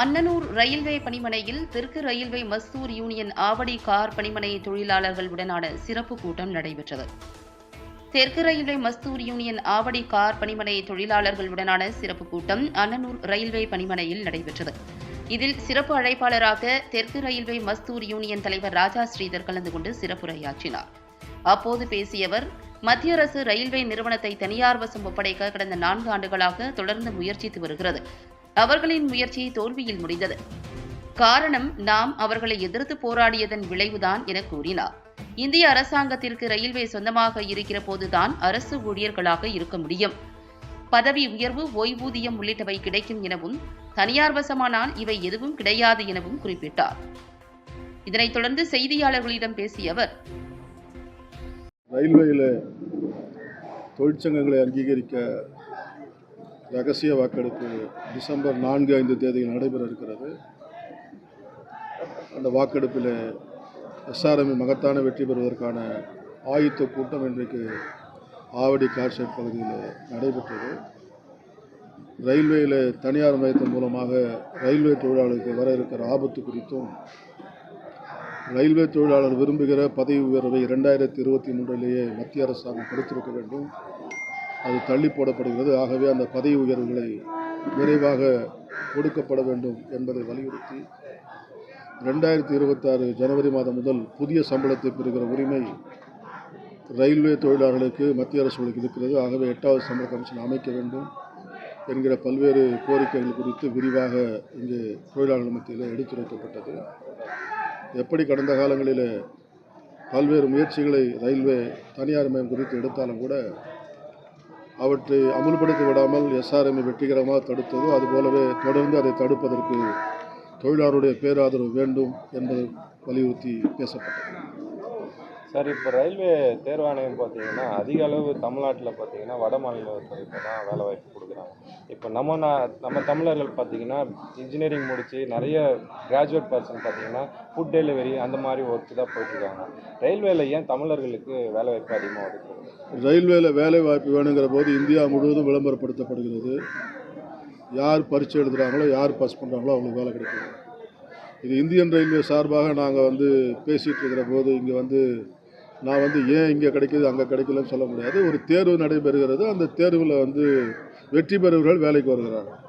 Annanur railway பணிமனையில் தெற்கு railway Mazdoor union Avadi car பணிமனை தொழிலாளர்களுடனான சிறப்பு கூட்டம் நடைபெற்றது. தெற்கு railway Mazdoor union Avadi car பணிமனை தொழிலாளர்களுடனான சிறப்பு கூட்டம் அன்னனூர் ரயில்வே பணிமனையில் நடைபெற்றது. இதில் சிறப்பு அழைப்பாளராக தெற்கு ரயில்வே மஸ்தூர் யூனியன் தலைவர் ராஜா ஸ்ரீதர் கலந்து கொண்டு சிறப்புரையாற்றினார். அப்போது பேசிய அவர் மத்திய அரசு ரயில்வே நிறுவனத்தை தனியார் வசம் ஒப்படைக்க கடந்த நான்கு ஆண்டுகளாக தொடர்ந்து முயற்சித்து வருகிறது. அவர்களின் முயற்சி தோல்வியில் முடிந்தது. காரணம் நாம் அவர்களை எதிர்த்து போராடியதன் விளைவுதான் என கூறினார். இந்திய அரசாங்கத்திற்கு ரயில்வே சொந்தமாக இருக்கிற போதுதான் அரசு ஊழியர்களாக இருக்க முடியும். பதவி உயர்வு ஓய்வூதியம் உள்ளிட்டவை கிடைக்கும் எனவும் தனியார் வசமானால் இவை எதுவும் கிடையாது எனவும் குறிப்பிட்டார். இதனைத் தொடர்ந்து செய்தியாளர்களிடம் பேசிய அவர் ரயில்வேயில் தொழிற்சங்கங்களை அங்கீகரிக்க ரகசிய வாக்கெடுப்பு டிசம்பர் நான்கு ஐந்து தேதியில் நடைபெற இருக்கிறது. அந்த வாக்கெடுப்பில் எஸ்ஆர்எம் மகத்தான வெற்றி பெறுவதற்கான ஆயுத்த கூட்டம் இன்றைக்கு ஆவடி கார்ஷெட் பகுதியில் நடைபெற்றது. ரயில்வேயில் தனியார் மையத்தின் மூலமாக ரயில்வே தொழிலாளருக்கு வர இருக்கிற ஆபத்து குறித்தும் ரயில்வே தொழிலாளர் விரும்புகிற பதவி உயர்வை இரண்டாயிரத்தி இருபத்தி மூன்றிலேயே மத்திய அரசாங்கம் கொடுத்திருக்க வேண்டும். அது தள்ளி போடப்படுகிறது. ஆகவே அந்த பதவி உயர்வுகளை விரைவாக கொடுக்கப்பட வேண்டும் என்பதை வலியுறுத்தி ரெண்டாயிரத்தி இருபத்தாறு ஜனவரி மாதம் முதல் புதிய சம்பளத்தை பெறுகிற உரிமை ரயில்வே தொழிலாளர்களுக்கு மத்திய அரசு இருக்கிறது. ஆகவே எட்டாவது சம்பள கமிஷன் அமைக்க வேண்டும் என்கிற பல்வேறு கோரிக்கைகள் குறித்து விரிவாக இங்கு தொழிலாளர்கள் மத்தியில் எடுத்துரைக்கப்பட்டது. எப்படி கடந்த காலங்களில் பல்வேறு முயற்சிகளை ரயில்வே தனியார் மயம் குறித்து எடுத்தாலும் கூட அவற்றை அமுல்படுத்தி விடாமல் எஸ்ஆர்எம்ஐ வெற்றிகரமாக தடுத்ததோ. அதுபோலவே தொடர்ந்து அதை தடுப்பதற்கு தொழிலாளருடைய பேராதரவு வேண்டும் என்பதை வலியுறுத்தி பேசப்பட்டது. சார் இப்போ ரயில்வே தேர்வாணையம் பார்த்தீங்கன்னா அதிக அளவு தமிழ்நாட்டில் பார்த்தீங்கன்னா வட மாநிலத்திற்கு தான் வேலை வாய்ப்பு கொடுக்குறாங்க. இப்போ நம்ம நான் நம்ம தமிழர்கள் பார்த்தீங்கன்னா இன்ஜினியரிங் முடித்து நிறைய கிராஜுவேட் பர்சன் பார்த்தீங்கன்னா ஃபுட் டெலிவரி அந்த மாதிரி ஒர்க்கு தான் போயிட்டுருக்காங்க. ரயில்வேல ஏன் தமிழர்களுக்கு வேலை வாய்ப்பு அதிகமாக ஒதுக்குறது ரயில்வேல வேலை வாய்ப்பு வேணுங்கிற போது இந்தியா முழுவதும் விளம்பரப்படுத்தப்படுகிறது. யார் பரீட்சை எழுதுகிறாங்களோ யார் பாஸ் பண்ணுறாங்களோ அவங்களுக்கு வேலை கிடைக்கும் இது இந்தியன் ரயில்வே சார்பாக நாங்கள் வந்து பேசிகிட்டு இருக்கிற போது இங்கே வந்து நான் வந்து ஏன் இங்கே கிடைக்கிது அங்கே கிடைக்கலன்னு சொல்ல முடியாது. ஒரு தேர்வு நடைபெறுகிறது. அந்த தேர்வில் வந்து வெற்றி பெறுபவர்கள் வேலைக்கு வருகிறார்கள்.